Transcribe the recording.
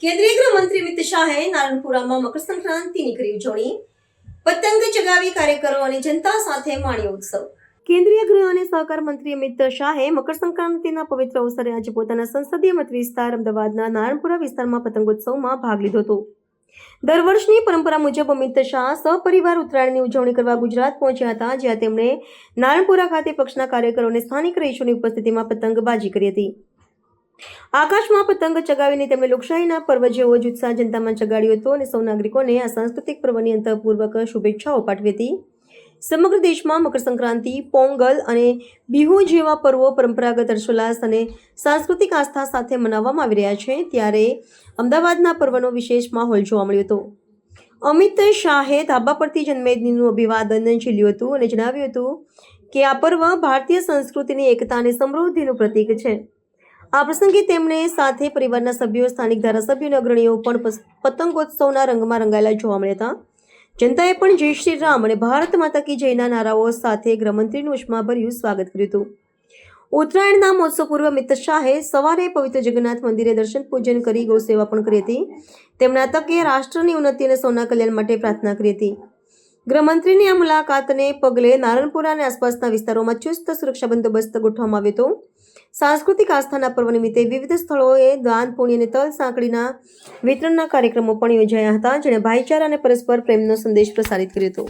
શાહે નારણપુરામાં મકર સંક્રાંતિની કરી ઉજવણી. પતંગ ચગાવી કાર્યકરો અને જનતા સાથે માણ્યો ઉત્સવ. કેન્દ્રીય ગૃહ અને સહકાર મંત્રી અમિત શાહે મકર સંક્રાંતિના પવિત્ર અવસરે આજે પોતાના સંસદીય મત વિસ્તાર અમદાવાદના નારણપુરા વિસ્તારમાં પતંગોત્સવમાં ભાગ લીધો હતો. દર વર્ષની પરંપરા મુજબ અમિત શાહ સહપરિવાર ઉત્તરાયણની ઉજવણી કરવા ગુજરાત પહોંચ્યા હતા, જ્યાં તેમણે નારણપુરા ખાતે પક્ષના કાર્યકરો અને સ્થાનિક રહીશોની ઉપસ્થિતિમાં પતંગબાજી કરી હતી. આકાશમાં પતંગ ચગાવીને તેમણે લોકશાહીના પર્વ જેવો જ ઉત્સાહ જનતામાં ચગાડ્યો હતો અને સૌ નાગરિકોને આ સાંસ્કૃતિક પર્વની અંતઃપૂર્વક શુભેચ્છાઓ પાઠવી હતી. સમગ્ર દેશમાં મકર સંક્રાંતિ, પોંગલ અને બિહુ જેવા પર્વો પરંપરાગત હર્ષોલ્લાસ અને સાંસ્કૃતિક આસ્થા સાથે મનાવવામાં આવી રહ્યા છે ત્યારે અમદાવાદના પર્વનો વિશેષ માહોલ જોવા મળ્યો હતો. અમિત શાહે ધાબા પરથી જન્મેદનીનું અભિવાદન ઝીલ્યું હતું અને જણાવ્યું હતું કે આ પર્વ ભારતીય સંસ્કૃતિની એકતા અને સમૃદ્ધિનું પ્રતીક છે. આ પ્રસંગે તેમણે સાથે પરિવારના સભ્યો, સ્થાનિક ધારાસભ્યો અગ્રણીઓ પણ પતંગોત્સવના રંગમાં રંગાયેલા જોવા મળ્યા હતા. જનતાએ પણ જય શ્રી રામ અને ભારત માતા કી જયના નારાઓ સાથે ગૃહમંત્રીનું ઉષ્માભર્યું સ્વાગત કર્યું હતું. ઉત્તરાયણના મહોત્સવ પૂર્વે અમિત શાહે સવારે પવિત્ર જગન્નાથ મંદિરે દર્શન પૂજન કરી ગૌ સેવા પણ કરી હતી. તેમના તકે રાષ્ટ્રની ઉન્નતિ અને સૌના કલ્યાણ માટે પ્રાર્થના કરી હતી. ગૃહમંત્રીની આ મુલાકાતને પગલે નારણપુરા અને આસપાસના વિસ્તારોમાં ચુસ્ત સુરક્ષા બંદોબસ્ત ગોઠવવામાં આવ્યો હતો. સાંસ્કૃતિક આસ્થાના પર્વ નિમિત્તે વિવિધ સ્થળોએ દાન, પુણ્ય અને તલ સાંકળીના વિતરણના કાર્યક્રમો પણ યોજાયા હતા, જેણે ભાઈચારા અને પરસ્પર પ્રેમનો સંદેશ પ્રસારિત કર્યો હતો.